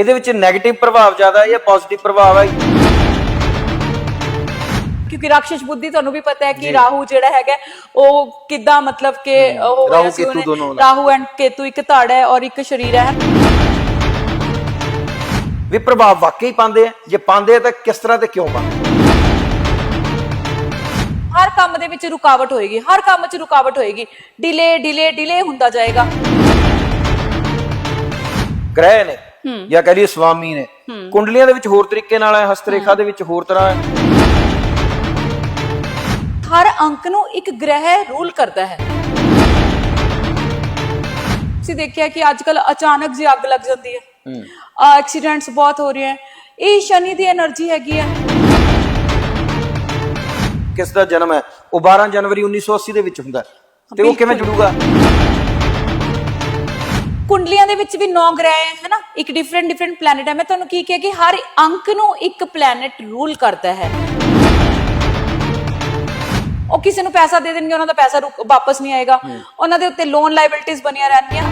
ਇਹਦੇ ਵਿੱਚ 네ਗੇਟਿਵ ਪ੍ਰਭਾਵ ਜ਼ਿਆਦਾ ਹੈ ਜਾਂ ਪੋਜ਼ਿਟਿਵ ਪ੍ਰਭਾਵ ਹੈ ਕਿਉਂਕਿ ਰਾਕਸ਼ਸ਼ ਬੁੱਧੀ ਤੁਹਾਨੂੰ ਵੀ ਪਤਾ ਹੈ। ਕਿ ਰਾਹੂ ਜਿਹੜਾ ਹੈਗਾ ਉਹ ਕਿੱਦਾਂ ਮਤਲਬ ਕਿ ਉਹ ਹੋਇਆ ਰਾਹੂ ਸੀ ਕੇਤੂ ਉਹਨੇ- ਦੋਨੋਂ ਅਲੱਗ। ਰਾਹੂ ਐਂਡ ਕੇਤੂ ਇੱਕ ਧੜ ਹੈ ਔਰ ਇੱਕ ਸਰੀਰ ਹੈ। ਵੀ ਪ੍ਰਭਾਵ ਵਾਕਈ ਪਾਉਂਦੇ ਆ? ਜੇ ਪਾਉਂਦੇ ਆ ਤਾਂ ਕਿਸ ਤਰ੍ਹਾਂ ਤੇ ਕਿਉਂ ਪਾਉਂਦੇ? ਹਰ ਕੰਮ ਦੇ ਵਿੱਚ ਰੁਕਾਵਟ ਹੋਏਗੀ ਹਰ ਕੰਮ 'ਚ ਰੁਕਾਵਟ ਹੋਏਗੀ। ਡਿਲੇ ਡਿਲੇ ਡਿਲੇ ਹੁੰਦਾ ਜਾਏਗਾ। ਗ੍ਰਹਿ ਨੇ ਜਾਂ ਕਹ ਲਈਏ ਸਵਾਮੀ ਨੇ। ਕੁੰਡਲੀਆਂ ਦੇ ਵਿੱਚ ਹੋਰ ਤਰੀਕੇ ਨਾਲ ਹੈ ਹਸਤਰੇਖਾ ਦੇ ਵਿੱਚ ਹੋਰ ਤਰ੍ਹਾਂ ਹੈ। ਹਰ ਅੰਕ ਨੂੰ ਇੱਕ ਗ੍ਰਹਿ ਰੂਲ ਕਰਦਾ ਹੈ। ਤੁਸੀਂ ਦੇਖਿਆ ਕਿ ਅੱਜ ਕੱਲ ਅਚਾਨਕ ਜੀ ਅੱਗ ਲੱਗ ਜਾਂਦੀ ਹੈ। ਐਕਸੀਡੈਂਟਸ ਬਹੁਤ ਹੋ ਰਹੇ ਹੈ। ਇਹ ਸ਼ਨੀ ਦੀ એનર્ਜੀ ਹੈਗੀ ਹੈ। ਕਿਸ ਦਾ ਜਨਮ ਹੈ? ਉਹ 12 ਜਨਵਰੀ 1980 ਦੇ ਵਿੱਚ ਹੁੰਦਾ ਤੇ ਉਹ ਕਿਵੇਂ ਜੁੜੂਗਾ? ਕੁੰਡਲੀਆਂ ਦੇ ਵਿੱਚ ਵੀ 9 ਗ੍ਰਹਿ ਹੈ ਹੈਨਾ? ਇੱਕ ਡਿਫਰੈਂਟ ਡਿਫਰੈਂਟ ਪਲੈਨਟ ਹੈ ਮੈਂ ਤੁਹਾਨੂੰ ਕੀ ਕਿਹਾ ਕਿ ਹਰ ਅੰਕ ਨੂੰ ਇੱਕ ਪਲੈਨਟ ਰੂਲ ਕਰਦਾ ਹੈ। ਉਹ ਕਿਸੇ ਨੂੰ ਪੈਸਾ ਦੇ ਦੇਣਗੇ ਉਹਨਾਂ ਦਾ ਪੈਸਾ ਰੁਕ- ਵਾਪਸ ਨਹੀਂ ਆਏਗਾ। ਉਹਨਾਂ ਦੇ ਉੱਤੇ ਲੋਨ ਲਾਇਬਿਲਟੀਜ਼ ਬਣੀਆਂ ਰਹਿਣਗੀਆਂ।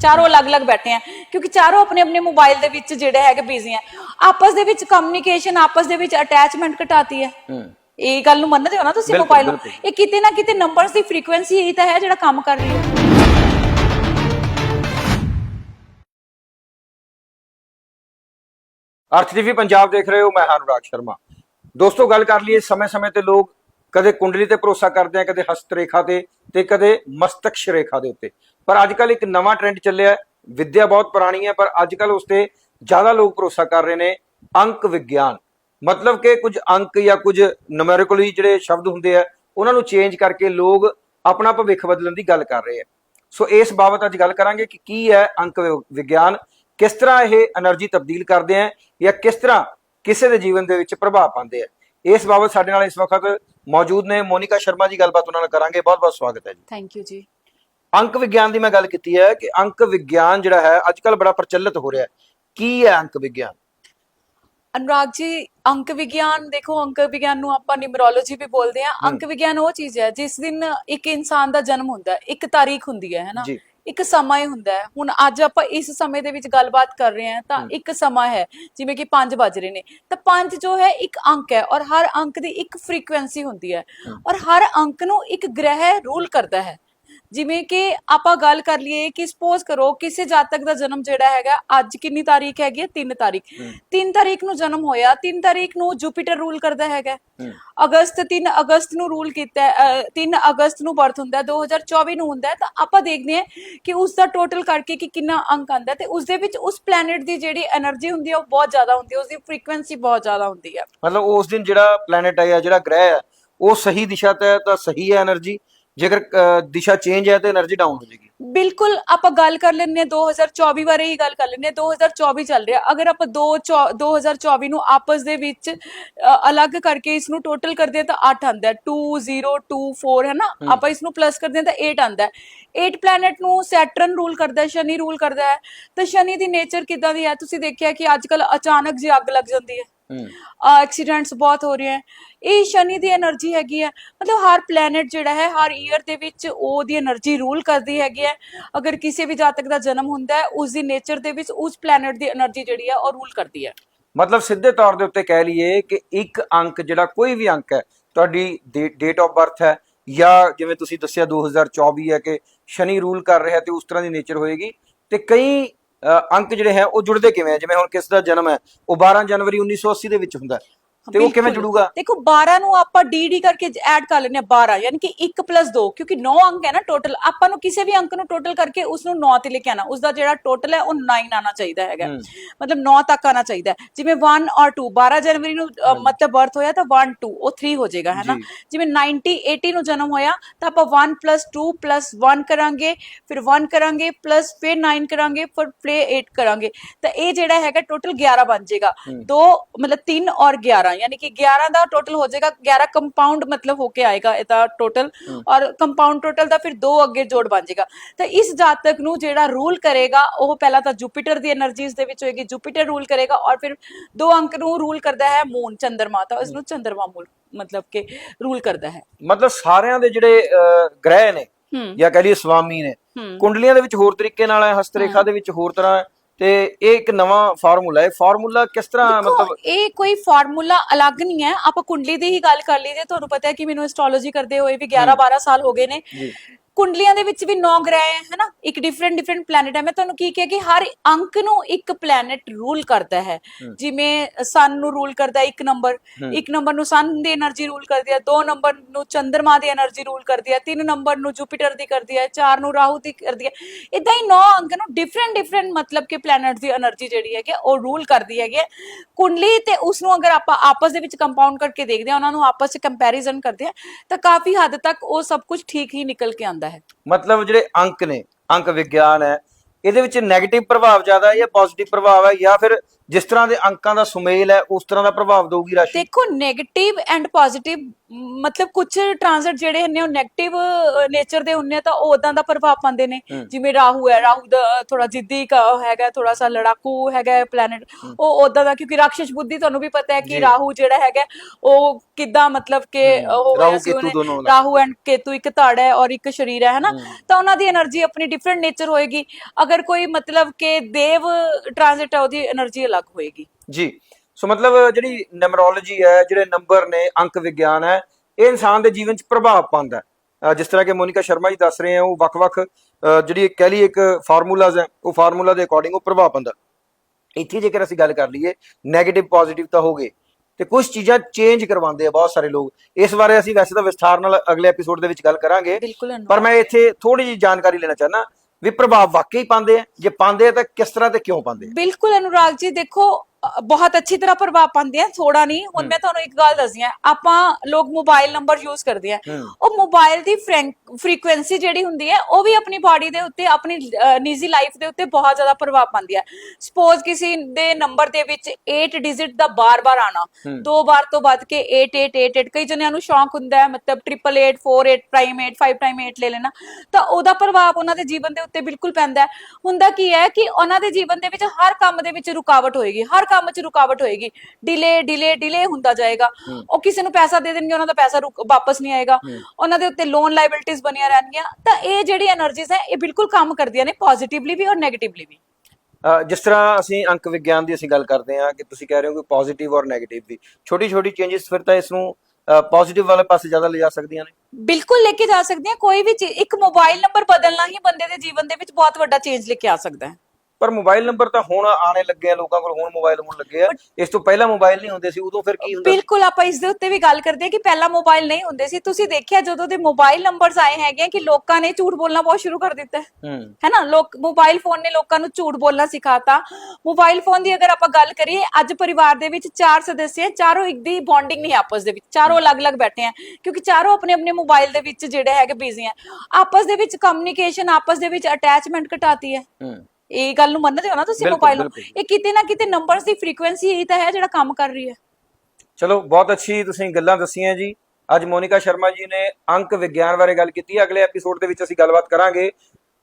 ਚਾਰੋਂ ਅਲੱਗ-ਅਲੱਗ ਬੈਠੇ ਆ। ਕਿਉਂਕਿ ਚਾਰੋਂ ਆਪਣੇ ਆਪਣੇ ਮੋਬਾਈਲ ਦੇ ਵਿੱਚ ਜਿਹੜੇ ਹੈਗੇ ਬਿਜ਼ੀ ਆ। ਆਪਸ ਦੇ ਵਿੱਚ ਕਮਿਊਨੀਕੇਸ਼ਨ ਆਪਸ ਦੇ ਵਿੱਚ ਅਟੈਚਮੈਂਟ ਘਟਾਤੀ ਹੈ। ਇਹ ਗੱਲ ਨੂੰ ਮੰਨਦੇ ਹੋ ਨਾ ਤੁਸੀਂ ਬਿਲਕੁਲ, ਮੋਬਾਈਲ ਨੂੰ? ਬਿਲਕੁਲ। ਇਹ ਕਿਤੇ ਨਾ ਕਿਤੇ ਨੰਬਰਸ ਦੀ ਫ੍ਰੀਕੁਐਂਸੀ ਹੀ ਤਾਂ ਹੈ ਜਿਹੜਾ ਕੰਮ ਕਰ ਰਹੀ ਹੈ। ਅਰਥ ਟੀਵੀ ਪੰਜਾਬ ਦੇਖ ਰਹੇ ਹੋ ਮੈਂ ਹਾਂ ਅਨੁਰਾਗ ਸ਼ਰਮਾ। ਦੋਸਤੋ ਗੱਲ ਕਰ ਲਈਏ ਸਮੇਂ-ਸਮੇਂ ਤੇ ਲੋਕ ਕਦੇ ਕੁੰਡਲੀ ਤੇ ਭਰੋਸਾ ਕਰਦੇ ਆ ਕਦੇ ਹਸਤ ਰੇਖਾ ਤੇ ਤੇ ਕਦੇ ਮਸਤਕ ਰੇਖਾ ਦੇ ਉੱਤੇ। ਪਰ ਅੱਜ ਕੱਲ ਇੱਕ ਨਵਾਂ ਟ੍ਰੈਂਡ ਚੱਲਿਆ ਹੈ। ਵਿਦਿਆ ਬਹੁਤ ਪੁਰਾਣੀ ਹੈ ਪਰ ਅੱਜ ਕੱਲ ਉਸ ਤੇ ਜ਼ਿਆਦਾ ਲੋਕ ਭਰੋਸਾ ਕਰ ਰਹੇ ਨੇ ਅੰਕ ਵਿਗਿਆਨ। ਮਤਲਬ ਕਿ ਕੁਝ ਅੰਕ ਜਾਂ ਕੁਝ ਨੁਮੈਰੀਕਲੀ ਜਿਹੜੇ ਸ਼ਬਦ ਹੁੰਦੇ ਆ ਉਹਨਾਂ ਨੂੰ ਚੇਂਜ ਕਰਕੇ ਲੋਕ ਆਪਣਾ ਭਵਿੱਖ ਬਦਲਣ ਦੀ ਗੱਲ ਕਰ ਰਹੇ ਆ। ਸੋ ਇਸ ਬਾਬਤ ਅੱਜ ਗੱਲ ਕਰਾਂਗੇ ਕਿ ਕੀ ਹੈ ਅੰਕ ਵਿਗਿਆਨ ਕਿਸ ਤਰ੍ਹਾਂ ਇਹ એનર્ਜੀ ਤਬਦੀਲ ਕਰਦੇ ਆ ਜਾਂ ਕਿਸ ਤਰ੍ਹਾਂ ਕਿਸੇ ਦੇ ਜੀਵਨ ਦੇ ਵਿੱਚ ਪ੍ਰਭਾਵ ਪਾਉਂਦੇ ਆ। ਇਸ ਬਾਬਤ ਸਾਡੇ ਨਾਲ ਇਸ ਵਕਤ ਮੌਜੂਦ ਨੇ ਮੋਨਿਕਾ ਸ਼ਰਮਾ ਜੀ ਗੱਲਬਾਤ ਉਹਨਾਂ ਨਾਲ ਕਰਾਂਗੇ। ਬਹੁਤ ਬਹੁਤ ਸਵਾਗਤ ਹੈ ਜੀ। ਥੈਂਕ ਯੂ ਜੀ। ਅੰਕ ਵਿਗਿਆਨ ਦੀ ਮੈਂ ਗੱਲ ਕੀਤੀ ਹੈ ਕਿ ਅੰਕ ਵਿਗਿਆਨ ਜਿਹੜਾ ਹੈ ਅੱਜ ਕੱਲ ਬੜਾ ਪ੍ਰਚਲਿਤ ਹੋ ਰਿਹਾ ਹੈ। ਕੀ ਹੈ ਅੰਕ ਵਿਗਿਆਨ? ਅਨੁਰਾਗ ਜੀ ਅੰਕ ਵਿਗਿਆਨ ਦੇਖੋ ਅੰਕ ਵਿਗਿਆਨ ਨੂੰ ਆਪਾਂ ਨਿਊਮਰੋਲੋਜੀ ਵੀ ਬੋਲਦੇ ਆ ਅੰਕ ਵਿਗਿਆਨ ਉਹ ਚੀਜ਼ ਹੈ ਜਿਸ ਦਿਨ ਇੱਕ ਇਨਸਾਨ ਦਾ ਜਨਮ ਹੁੰਦਾ ਹੈ ਇੱਕ ਤਾਰੀਖ ਹੁੰਦੀ ਹੈ ਹੈਨਾ। ਇੱਕ ਸਮਾਂ ਹੀ ਹੁੰਦਾ ਹੈ। ਹੁਣ ਅੱਜ ਆਪਾਂ ਇਸ ਸਮੇਂ ਦੇ ਵਿੱਚ ਗੱਲਬਾਤ ਕਰ ਰਹੇ ਹਾਂ ਤਾਂ ਇੱਕ ਸਮਾਂ ਹੈ ਜਿਵੇਂ ਕਿ 5 ਵੱਜ ਰਹੇ ਨੇ। ਤਾਂ 5 ਜੋ ਹੈ ਇੱਕ ਅੰਕ ਹੈ ਔਰ ਹਰ ਅੰਕ ਦੀ ਇੱਕ ਫ੍ਰੀਕੁਐਂਸੀ ਹੁੰਦੀ ਹੈ ਔਰ ਹਰ ਅੰਕ ਨੂੰ ਇੱਕ ਗ੍ਰਹਿ ਰੂਲ ਕਰਦਾ ਹੈ। ਜਿਵੇਂ ਕਿ ਆਪਾਂ ਗੱਲ ਕਰ ਲਈਏ ਕਿ ਸਪੋਜ਼ ਕਰੋ ਕਿਸੇ ਜਾਤਕ ਦਾ ਜਨਮ ਜਿਹੜਾ ਹੈਗਾ ਅੱਜ ਕਿੰਨੀ ਤਾਰੀਖ ਹੈਗੀ ਹੈ? 3 ਤਾਰੀਖ। 3 ਤਾਰੀਖ ਨੂੰ ਜਨਮ ਹੋਇਆ 3 ਤਾਰੀਖ ਨੂੰ ਜੁਪੀਟਰ ਰੂਲ ਕਰਦਾ ਹੈਗਾ। ਅਗਸਤ 3 ਅਗਸਤ ਨੂੰ ਰੂਲ ਕੀਤਾ 3 ਅਗਸਤ ਨੂੰ ਬਰਥ ਹੁੰਦਾ 2024 ਨੂੰ ਹੁੰਦਾ ਤਾਂ ਆਪਾਂ ਦੇਖਦੇ ਹਾਂ ਕਿ ਉਸ ਦਾ ਟੋਟਲ ਕਰਕੇ ਕਿ ਕਿੰਨਾ ਅੰਕ ਆਂਦਾ ਤੇ ਉਸ ਦੇ ਵਿੱਚ ਉਸ ਪਲੈਨਟ ਦੀ ਜਿਹੜੀ એનર્ਜੀ ਹੁੰਦੀ ਹੈ ਉਹ ਬਹੁਤ ਜ਼ਿਆਦਾ ਹੁੰਦੀ ਹੈ ਉਸ ਦੀ ਫ੍ਰੀਕੁਐਂਸੀ ਬਹੁਤ ਜ਼ਿਆਦਾ ਹੁੰਦੀ ਹੈ। ਮਤਲਬ ਉਸ ਦਿਨ ਜਿਹੜਾ ਪਲੈਨਟ ਹੈ ਜਿਹੜਾ ਗ੍ਰਹਿ ਹੈ ਉਹ ਸਹੀ ਦਿਸ਼ਾ ਤੇ ਤਾਂ ਸਹੀ ਹੈ એનર્ਜੀ ਜੇਕਰ ਦਿਸ਼ਾ ਚੇਂਜ ਹੈ ਤਾਂ એનર્ਜੀ ਡਾਊਨ ਹੋ ਜਾਏਗੀ। ਬਿਲਕੁਲ ਆਪਾਂ ਗੱਲ ਕਰ ਲੈਂਦੇ 2024 ਬਾਰੇ ਹੀ ਗੱਲ ਕਰ ਲੈਂਦੇ 2024 ਚੱਲ ਰਿਹਾ। ਅਗਰ ਆਪਾਂ 2 2024 ਨੂੰ ਆਪਸ ਦੇ ਵਿੱਚ ਅਲੱਗ ਕਰਕੇ ਇਸ ਨੂੰ ਟੋਟਲ ਕਰਦੇ ਤਾਂ 8 ਆਂਦਾ 2024 ਹੈ ਨਾ? ਆਪਾਂ ਇਸ ਨੂੰ ਪਲੱਸ ਕਰਦੇ ਤਾਂ 8 ਆਂਦਾ 8 ਪਲੈਨਟ ਨੂੰ ਸੈਟਰਨ ਰੂਲ ਕਰਦਾ ਸ਼ਨੀ ਰੂਲ ਕਰਦਾ ਹੈ। ਤਾਂ ਸ਼ਨੀ ਦੀ ਨੇਚਰ ਕਿਦਾਂ ਦੀ ਹੈ? ਤੁਸੀਂ ਦੇਖਿਆ ਕਿ ਅੱਜ ਅੱਜਕੱਲ ਅਚਾਨਕ ਜੀ ਅੱਗ ਲੱਗ ਜਾਂਦੀ ਹੈ। ਐਕਸੀਡੈਂਟਸ ਬਹੁਤ ਹੋ ਰਹੇ ਹੈ। ਇਹ ਸ਼ਨੀ ਦੀ એનર્ਜੀ ਹੈਗੀ ਹੈ। ਮਤਲਬ ਹਰ ਪਲੈਨਟ ਜਿਹੜਾ ਹੈ ਹਰ ਈਅਰ ਦੇ ਵਿੱਚ ਉਹਦੀ એનર્ਜੀ ਰੂਲ ਕਰਦੀ ਹੈਗੀ ਹੈ। ਅਗਰ ਕਿਸੇ ਵੀ ਜਾਤਕ ਦਾ ਜਨਮ ਹੁੰਦਾ ਹੈ ਉਸ ਦੀ ਨੇਚਰ ਦੇ ਵਿੱਚ ਉਸ ਪਲੈਨਟ ਦੀ એનર્ਜੀ ਜਿਹੜੀ ਹੈ ਉਹ ਰੂਲ ਕਰਦੀ ਹੈ। ਮਤਲਬ ਸਿੱਧੇ ਤੌਰ ਦੇ ਉੱਤੇ ਕਹਿ ਲਈਏ ਕਿ ਇੱਕ ਅੰਕ ਜਿਹੜਾ ਕੋਈ ਵੀ ਅੰਕ ਹੈ ਤੁਹਾਡੀ ਡੇਟ ਆਫ ਬਰਥ ਹੈ ਜਾਂ ਜਿਵੇਂ ਤੁਸੀਂ ਦੱਸਿਆ 2024 ਹੈ ਕਿ ਸ਼ਨੀ ਰੂਲ ਕਰ ਰਿਹਾ ਤੇ ਉਸ ਤਰ੍ਹਾਂ ਦੀ ਨੇਚਰ ਹੋਏਗੀ ਤੇ ਕਈ ਅੰਕ ਜਿਹੜੇ ਹੈ ਉਹ ਜੁੜਦੇ ਕਿਵੇਂ ਆ ਜਿਵੇਂ ਹੁਣ ਕਿਸ ਦਾ ਜਨਮ ਹੈ ਉਹ 12 ਜਨਵਰੀ 1980 ਦੇ ਵਿੱਚ ਹੁੰਦਾ ਹੈ। ਤੇ ਉਹ ਕਿਵੇਂ। ਜੁੜੂਗਾ? ਦੇਖੋ 12 ਨੂੰ ਆਪਾਂ ਡੀ ਕਰਕੇ ਐਡ ਕਰ ਲੈਂਦੇ ਆ 12 ਯਾਨੀ ਕਿ 1 2 ਕਿਉਂਕਿ 9 ਅੰਕ ਹੈ ਨਾ ਟੋਟਲ ਆਪਾਂ ਨੂੰ ਕਿਸੇ ਵੀ ਅੰਕ ਨੂੰ ਟੋਟਲ ਕਰਕੇ ਉਸ ਨੂੰ 9 ਤੇ ਲੈ ਕੇ ਆਣਾ ਉਸ ਦਾ ਜਿਹੜਾ ਟੋਟਲ ਹੈ ਉਹ 9 ਆਣਾ ਚਾਹੀਦਾ ਹੈਗਾ। ਮਤਲਬ 9 ਤੱਕ ਆਣਾ ਚਾਹੀਦਾ ਹੈ। ਜਿਵੇਂ 1 ਔਰ 2 12 ਜਨਵਰੀ ਨੂੰ ਮਤਲਬ ਬਰਥ ਹੋਇਆ ਤਾਂ 1 2 ਉਹ 3 ਹੋ ਜਾਏਗਾ ਹੈ ਨਾ? ਜੀ। ਜਿਵੇਂ 90 80 ਨੂੰ ਜਨਮ ਹੋਇਆ ਤਾਂ ਆਪਾਂ 1 2 1 ਕਰਾਂਗੇ ਫਿਰ 1 ਕਰਾਂਗੇ ਪਲੱਸ ਫਿਰ 9 ਕਰਾਂਗੇ ਫਿਰ ਪਲੇ 8 ਕਰਾਂਗੇ। ਤਾਂ ਇਹ ਜਿਹੜਾ ਹੈਗਾ ਟੋਟਲ 11 ਬਣ ਜਾਏਗਾ। ਦੋ ਮਤਲਬ 3 ਔਰ 11 ਯਾਨੀ ਕਿ 11 ਦਾ ਟੋਟਲ ਹੋ ਜਾਏਗਾ 11 ਕੰਪਾਊਂਡ ਮਤਲਬ ਹੋ ਕੇ ਆਏਗਾ ਇਹਦਾ ਟੋਟਲ ਔਰ ਕੰਪਾਊਂਡ ਟੋਟਲ ਦਾ ਫਿਰ ਦੋ ਅੱਗੇ ਜੋੜ ਬਣ ਜਾਏਗਾ। ਤਾਂ ਇਸ ਜਾਤਕ ਨੂੰ ਜਿਹੜਾ ਰੂਲ ਕਰੇਗਾ ਉਹ ਪਹਿਲਾਂ ਤਾਂ ਜੁਪੀਟਰ ਦੀ એનર્ਜੀਜ਼ ਦੇ ਵਿੱਚ ਹੋਏਗੀ ਜੁਪੀਟਰ ਰੂਲ ਕਰੇਗਾ ਔਰ ਫਿਰ ਦੋ ਅੰਕ ਨੂੰ ਰੂਲ ਕਰਦਾ ਹੈ ਮੂਨ ਚੰਦਰਮਾ। ਤਾਂ ਇਸ ਨੂੰ ਚੰਦਰਮਾ ਮੂਲ ਮਤਲਬ ਕਿ ਰੂਲ ਕਰਦਾ ਹੈ। ਮਤਲਬ ਸਾਰਿਆਂ ਦੇ ਜਿਹੜੇ ਗ੍ਰਹਿ ਨੇ ਜਾਂ ਕਹ ਲਈਏ ਸਵਾਮੀ ਨੇ ਕੁੰਡਲੀਆਂ ਦੇ ਵਿੱਚ ਹੋਰ ਤਰੀਕੇ ਨਾਲ ਹੈ ਹਸਤ ਰੇਖਾ ਦੇ ਵਿੱਚ ਹੋਰ ਤਰ੍ਹਾਂ ਤੇ ਇਹ ਇੱਕ ਨਵਾਂ ਫਾਰਮੂਲਾ ਹੈ। ਫਾਰਮੂਲਾ ਕਿਸ ਤਰ੍ਹਾਂ ਮਤਲਬ ਇਹ ਕੋਈ ਫਾਰਮੂਲਾ ਅਲੱਗ ਨਹੀਂ ਹੈ। ਆਪਾਂ ਕੁੰਡਲੀ ਦੀ ਹੀ ਗੱਲ ਕਰ ਲਈਏ। ਤੁਹਾਨੂੰ ਪਤਾ ਹੈ ਕਿ ਮੈਨੂੰ ਐਸਟ੍ਰੋਲੋਜੀ ਕਰਦੇ ਹੋਏ ਵੀ 11 12 ਸਾਲ ਹੋ ਗਏ ਨੇ। ਜੀ। ਕੁੰਡਲੀਆਂ ਦੇ ਵਿੱਚ ਵੀ ਨੌ ਗ੍ਰਹਿ ਹੈ ਹਨਾ? ਇੱਕ ਡਿਫਰੈਂਟ ਡਿਫਰੈਂਟ ਪਲੈਨਟ ਹੈ। ਮੈਂ ਤੁਹਾਨੂੰ ਕੀ ਕਿਹਾ ਕਿ ਹਰ ਅੰਕ ਨੂੰ ਇੱਕ ਪਲੈਨਟ ਰੂਲ ਕਰਦਾ ਹੈ। ਜਿਵੇਂ ਸਨ ਨੂੰ ਰੂਲ ਕਰਦਾ ਇੱਕ ਨੰਬਰ ਇੱਕ ਨੰਬਰ ਨੂੰ ਸਨ ਦੀ એનર્ਜੀ ਰੂਲ ਕਰਦੀ ਹੈ ਦੋ ਨੰਬਰ ਨੂੰ ਚੰਦਰਮਾ ਦੀ એનર્ਜੀ ਰੂਲ ਕਰਦੀ ਹੈ ਤਿੰਨ ਨੰਬਰ ਨੂੰ ਜੁਪੀਟਰ ਦੀ ਕਰਦੀ ਹੈ ਚਾਰ ਨੂੰ ਰਾਹੂ ਦੀ ਕਰਦੀ ਹੈ। ਇਦਾਂ ਹੀ ਨੌ ਅੰਕ ਨੂੰ ਡਿਫਰੈਂਟ ਡਿਫਰੈਂਟ ਮਤਲਬ ਕਿ ਪਲੈਨਟ ਦੀ એનર્ਜੀ ਜਿਹੜੀ ਹੈ ਕਿ ਉਹ ਰੂਲ ਕਰਦੀ ਹੈਗੀ ਕੁੰਡਲੀ ਤੇ ਉਸ ਨੂੰ ਅਗਰ ਆਪਾਂ ਆਪਸ ਦੇ ਵਿੱਚ ਕੰਪਾਊਂਡ ਕਰਕੇ ਦੇਖਦੇ ਹਾਂ ਉਹਨਾਂ ਨੂੰ ਆਪਸ ਵਿੱਚ ਕੰਪੈਰੀਜ਼ਨ ਕਰਦੇ ਹਾਂ ਤਾਂ ਕਾਫੀ ਹੱਦ ਤੱਕ ਉਹ ਸਭ ਕੁਝ ਠੀਕ ਹੀ ਨਿਕਲ ਕੇ ਆਉਂਦਾ ਹੈ। ਮਤਲਬ ਜਿਹੜੇ ਅੰਕ ਨੇ, ਅੰਕ ਵਿਗਿਆਨ ਹੈ, ਇਹਦੇ ਵਿੱਚ 네ਗੇਟਿਵ ਪ੍ਰਭਾਵ ਜ਼ਿਆਦਾ ਹੈ ਜਾਂ ਪੋਜ਼ਿਟਿਵ ਪ੍ਰਭਾਵ ਹੈ ਜਾਂ ਫਿਰ ਜਿਸ ਤਰ੍ਹਾਂ ਦੇ ਅੰਕਾਂ ਦਾ ਸੁਮੇਲ ਹੈ ਉਸ ਤਰ੍ਹਾਂ ਦਾ ਪ੍ਰਭਾਵ ਦੇਊਗੀ ਰਾਸ਼ੀ। ਦੇਖੋ 네ਗੇਟਿਵ ਐਂਡ ਪੋਜ਼ਿਟਿਵ ਮਤਲਬ ਕੁਝ ਟ੍ਰਾਂਜ਼ਿਟ ਜਿਹੜੇ ਨੇ ਉਹ 네ਗੇਟਿਵ ਨੇਚਰ ਦੇ ਹੁੰਨੇ ਤਾਂ ਉਹ ਉਦਾਂ ਦਾ ਪ੍ਰਭਾਵ ਪਾਉਂਦੇ ਨੇ। ਜਿਵੇਂ ਰਾਹੂ ਹੈ ਰਾਹੂ ਦਾ ਥੋੜਾ ਜਿੱਦੀ ਹੈਗਾ ਥੋੜਾ ਸਾ ਲੜਾਕੂ ਹੈਗਾ ਪਲੈਨਟ ਉਹ ਉਦਾਂ ਦਾ ਕਿਉਂਕਿ ਰਾਖਸ਼ ਬੁੱਧੀ ਤੁਹਾਨੂੰ ਵੀ ਪਤਾ ਹੈ ਕਿ ਰਾਹੁ ਜਿਹੜਾ ਹੈਗਾ ਉਹ ਕਿੱਦਾਂ ਮਤਲਬ ਕਿ ਉਹ ਰਾਹੂ ਐਂਡ ਕੇਤੂ ਇੱਕ ਧੜ ਹੈ ਔਰ ਇੱਕ ਸ਼ਰੀਰ ਹੈ ਹਨਾ? ਤਾਂ ਉਹਨਾਂ ਦੀ એનર્ਜੀ ਆਪਣੀ ਡਿਫਰੈਂਟ ਨੇਚਰ ਹੋਏਗੀ। ਅਗਰ ਕੋਈ ਮਤਲਬ ਕਿ ਦੇਵ ਟ੍ਰਾਂਜ਼ਿਟ ਹੈ ਉਹਦੀ એનર્ਜੀ ਅਲੱਗ ਹੋਏਗੀ। ਜੀ। ਸੋ ਮਤਲਬ ਜਿਹੜੀ ਨੰਬਰੋਲੋਜੀ ਹੈ ਜਿਹੜੇ ਨੰਬਰ ਨੇ ਅੰਕ ਵਿਗਿਆਨ ਹੈ ਇਹ ਇਨਸਾਨ ਦੇ ਜੀਵਨ 'ਚ ਪ੍ਰਭਾਵ ਪਾਉਂਦਾ ਹੈ। ਜਿਸ ਤਰ੍ਹਾਂ ਕਿ ਮੋਨਿਕਾ ਸ਼ਰਮਾ ਜੀ ਦੱਸ ਰਹੇ ਹੈ ਉਹ ਵੱਖ-ਵੱਖ ਜਿਹੜੀ ਕਹਿ ਲਈਏ ਇੱਕ ਫਾਰਮੂਲਾਜ਼ ਹੈ ਉਹ ਫਾਰਮੂਲਾ ਦੇ ਅਕੋਰਡਿੰਗ ਉਹ ਪ੍ਰਭਾਵ ਪਾਉਂਦਾ। ਇੱਥੇ ਜੇਕਰ ਅਸੀਂ ਗੱਲ ਕਰ ਲਈਏ 네ਗੇਟਿਵ ਪੋਜ਼ਿਟਿਵ ਤਾਂ ਹੋ ਗਏ। ਤੇ ਕੁਝ ਚੀਜ਼ਾਂ ਚੇਂਜ ਕਰਵਾਉਂਦੇ ਆ ਬਹੁਤ ਸਾਰੇ ਲੋਕ। ਇਸ ਬਾਰੇ ਅਸੀਂ ਵੈਸੇ ਤਾਂ ਵਿਸਥਾਰ ਨਾਲ ਅਗਲੇ ਐਪੀਸੋਡ ਦੇ ਵਿੱਚ ਗੱਲ ਕਰਾਂਗੇ। ਪਰ ਮੈਂ ਇੱਥੇ ਥੋੜੀ ਜਿਹੀ ਜਾਣਕਾਰੀ ਲੈਣਾ ਚਾਹਨਾ ਵੀ ਪ੍ਰਭਾਵ ਵਾਕਈ ਪਾਉਂਦੇ ਆ? ਜੇ ਪਾਉਂਦੇ ਆ ਤਾਂ ਕਿਸ ਤਰ੍ਹਾਂ ਤੇ ਕਿਉਂ ਪਾਉਂਦੇ ਆ? ਬਿਲਕੁਲ, ਅਨੁਰਾਗ ਜੀ, ਦੇਖੋ ਬਹੁਤ ਅੱਛੀ ਤਰ੍ਹਾਂ ਪ੍ਰਭਾਵ ਪਾਉਂਦੇ ਆ ਥੋੜਾ ਨਹੀਂ ਹੁਣ ਮੈਂ ਤੁਹਾਨੂੰ ਇੱਕ ਗੱਲ ਦੱਸਦੀ ਆ ਆਪਾਂ ਲੋਕ ਮੋਬਾਈਲ ਨੰਬਰ ਯੂਜ਼ ਕਰਦੇ ਆ। ਉਹ ਮੋਬਾਈਲ ਦੀ ਫ੍ਰੀਕੁਐਂਸੀ ਜਿਹੜੀ ਹੁੰਦੀ ਹੈ ਉਹ ਵੀ ਆਪਣੀ ਬਾਡੀ ਦੇ ਉੱਤੇ ਆਪਣੀ ਨਿੱਜੀ ਲਾਈਫ ਦੇ ਉੱਤੇ ਬਹੁਤ ਜ਼ਿਆਦਾ ਪ੍ਰਭਾਵ ਪਾਉਂਦੀ ਹੈ। ਸਪੋਜ਼ ਕਿਸੇ ਦੇ ਨੰਬਰ ਦੇ ਵਿੱਚ 8 ਡਿਜਿਟ ਦਾ ਬਾਰ-ਬਾਰ ਆਣਾ ਦੋ ਵਾਰ ਤੋਂ ਵੱਧ ਕੇ 8888 ਕਈ ਜਣਿਆਂ ਨੂੰ ਸ਼ੌਂਕ ਹੁੰਦਾ ਹੈ ਮਤਲਬ 888 48 ਪ੍ਰਾਈਮ 8 5 ਪ੍ਰਾਈਮ 8 ਲੈ ਲੈਣਾ ਤਾਂ ਉਹਦਾ ਪ੍ਰਭਾਵ ਉਹਨਾਂ ਦੇ ਜੀਵਨ ਦੇ ਉੱਤੇ ਬਿਲਕੁਲ ਪੈਂਦਾ ਹੈ। ਹੁੰਦਾ ਕੀ ਹੈ ਕਿ ਉਹਨਾਂ ਦੇ ਜੀਵਨ ਦੇ ਵਿੱਚ ਹਰ ਕੰਮ ਦੇ ਵਿੱਚ ਰੁਕਾਵਟ ਹੋਏਗੀ ਹਰ ਕੰਮ 'ਚ ਰੁਕਾਵਟ ਹੋਏਗੀ। ਡਿਲੇ ਡਿਲੇ ਡਿਲੇ ਹੁੰਦਾ ਜਾਏਗਾ। ਉਹ ਕਿਸੇ ਨੂੰ ਪੈਸਾ ਦੇ ਦੇਣਗੇ ਉਹਨਾਂ ਦਾ ਪੈਸਾ ਵਾਪਸ ਨਹੀਂ ਆਏਗਾ। ਉਹਨਾਂ ਦੇ ਉੱਤੇ ਲੋਨ ਲਾਇਬਿਲਿਟੀਆਂ ਬਣੀਆਂ ਰਹਿਣਗੀਆਂ। ਤਾਂ ਇਹ ਜਿਹੜੀ એનર્ਜੀਜ਼ ਹੈ ਇਹ ਬਿਲਕੁਲ ਕੰਮ ਕਰਦੀਆਂ ਨੇ ਪੋਜ਼ਿਟਿਵਲੀ ਵੀ ਔਰ 네ਗੇਟਿਵਲੀ ਵੀ ਜਿਸ ਤਰ੍ਹਾਂ ਅਸੀਂ ਅੰਕ ਵਿਗਿਆਨ ਦੀ ਅਸੀਂ ਗੱਲ ਕਰਦੇ ਹਾਂ ਕਿ ਤੁਸੀਂ ਕਹਿ ਰਹੇ ਹੋ ਕਿ ਪੋਜ਼ਿਟਿਵ ਔਰ 네ਗੇਟਿਵ ਵੀ। ਛੋਟੀ ਛੋਟੀ ਚੇਂजेस ਫਿਰ ਤਾਂ ਇਸ ਨੂੰ ਪੋਜ਼ਿਟਿਵ ਵਾਲੇ ਪਾਸੇ ਜ਼ਿਆਦਾ ਲੈ ਸਕਦੀਆਂ ਨੇ। ਬਿਲਕੁਲ ਲੈ ਕੇ ਜਾ ਸਕਦੀਆਂ। ਕੋਈ ਵੀ ਇੱਕ ਮੋਬਾਈਲ ਨੰਬਰ ਬਦਲਣਾ ਹੀ ਬੰਦੇ ਦੇ ਜੀਵਨ ਦੇ ਵਿੱਚ ਬਹੁਤ ਵੱਡਾ ਚੇਂਜ ਲੈ ਕੇ ਆ ਸਕਦਾ ਹੈ। ਪਰ ਮੋਬਾਈਲ ਨੰਬਰ ਤਾਂ ਹੁਣ ਆਣੇ ਲੱਗੇ ਆ ਲੋਕਾਂ ਕੋਲ ਹੁਣ ਮੋਬਾਈਲ ਹੋਣ ਲੱਗੇ ਆ। ਇਸ ਤੋਂ ਪਹਿਲਾਂ ਮੋਬਾਈਲ ਨਹੀਂ ਹੁੰਦੇ ਸੀ ਉਦੋਂ ਫਿਰ ਕੀ ਹੁੰਦਾ? ਬਿਲਕੁਲ ਆਪਾਂ ਇਸ ਦੇ ਉੱਤੇ ਵੀ ਗੱਲ ਕਰਦੇ ਹਾਂ ਕਿ ਪਹਿਲਾਂ ਮੋਬਾਈਲ ਨਹੀਂ ਹੁੰਦੇ ਸੀ। ਤੁਸੀਂ ਦੇਖਿਆ ਜਦੋਂ ਦੇ ਮੋਬਾਈਲ ਨੰਬਰਸ ਆਏ ਹੈਗੇ ਆ ਕਿ ਲੋਕਾਂ ਨੇ ਝੂਠ ਬੋਲਣਾ ਬਹੁਤ ਸ਼ੁਰੂ ਕਰ ਦਿੱਤਾ ਹੈ। ਹੂੰ। ਹੈ ਨਾ? ਲੋਕ ਮੋਬਾਈਲ ਫੋਨ ਨੇ ਲੋਕਾਂ ਨੂੰ ਝੂਠ ਬੋਲਣਾ ਸਿਖਾਤਾ। ਮੋਬਾਈਲ ਫੋਨ ਦੀ ਅਗਰ ਆਪਾਂ ਗੱਲ ਕਰੀਏ ਅੱਜ ਪਰਿਵਾਰ ਦੇ ਵਿੱਚ ਚਾਰ ਸਦੱਸਿਆ ਹੈ, ਚਾਰੋਂ ਇੱਕ ਦੀ ਬੌਂਡਿੰਗ ਨਹੀਂ ਆਪਸ ਦੇ ਵਿੱਚ। ਚਾਰੋਂ ਅਲੱਗ-ਅਲੱਗ ਬੈਠੇ ਆ ਕਿਉਂਕਿ ਚਾਰੋਂ ਆਪਣੇ ਆਪਣੇ ਮੋਬਾਈਲ ਦੇ ਵਿੱਚ ਜਿਹੜੇ ਹੈਗੇ ਬਿਜ਼ੀ ਆ। ਆਪਸ ਦੇ ਵਿੱਚ ਕਮਿਊਨੀਕੇਸ਼ਨ ਆਪਸ ਦੇ ਵਿੱਚ ਅਟੈਚਮੈਂਟ ਘਟਾਤੀ ਹੂੰ। ਇਹ ਗੱਲ ਨੂੰ ਮੰਨਦੇ ਹੋ ਨਾ ਤੁਸੀਂ ਬਿਲਕੁਲ, ਮੋਬਾਈਲ ਨੂੰ? ਬਿਲਕੁਲ। ਇਹ ਕਿਤੇ ਨਾ ਕਿਤੇ ਨੰਬਰਸ ਦੀ ਫ੍ਰੀਕੁਐਂਸੀ ਇਹੀ ਤਾਂ ਹੈ ਜਿਹੜਾ ਕੰਮ ਕਰ ਰਹੀ ਹੈ। ਚਲੋ ਬਹੁਤ ਅੱਛੀ ਤੁਸੀਂ ਗੱਲਾਂ ਦੱਸੀਆਂ ਜੀ। ਅੱਜ ਮੋਨਿਕਾ ਸ਼ਰਮਾ ਜੀ ਨੇ ਅੰਕ ਵਿਗਿਆਨ ਬਾਰੇ ਗੱਲ ਕੀਤੀ ਹੈ। ਅਗਲੇ ਐਪੀਸੋਡ ਦੇ ਵਿੱਚ ਅਸੀਂ ਗੱਲਬਾਤ ਕਰਾਂਗੇ।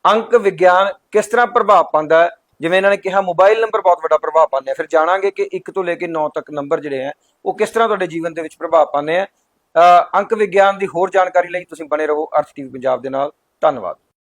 ਅੰਕ ਵਿਗਿਆਨ ਕਿਸ ਤਰ੍ਹਾਂ ਪ੍ਰਭਾਵ ਪਾਉਂਦਾ ਹੈ? ਜਿਵੇਂ ਇਹਨਾਂ ਨੇ ਕਿਹਾ ਮੋਬਾਈਲ ਨੰਬਰ ਬਹੁਤ ਵੱਡਾ ਪ੍ਰਭਾਵ ਪਾਉਂਦੇ ਆ। ਫਿਰ ਜਾਣਾਂਗੇ ਕਿ 1 ਤੋਂ ਲੈ ਕੇ 9 ਤੱਕ ਨੰਬਰ ਜਿਹੜੇ ਆ ਉਹ ਕਿਸ ਤਰ੍ਹਾਂ ਤੁਹਾਡੇ ਜੀਵਨ ਦੇ ਵਿੱਚ ਪ੍ਰਭਾਵ ਪਾਉਂਦੇ ਆ। ਅ, ਅੰਕ ਵਿਗਿਆਨ ਦੀ ਹੋਰ ਜਾਣਕਾਰੀ ਲਈ ਤੁਸੀਂ ਬਣੇ ਰਹੋ ਅਰਥ ਟੀਵੀ ਪੰਜਾਬ ਦੇ ਨਾਲ। ਧੰਨਵਾਦ।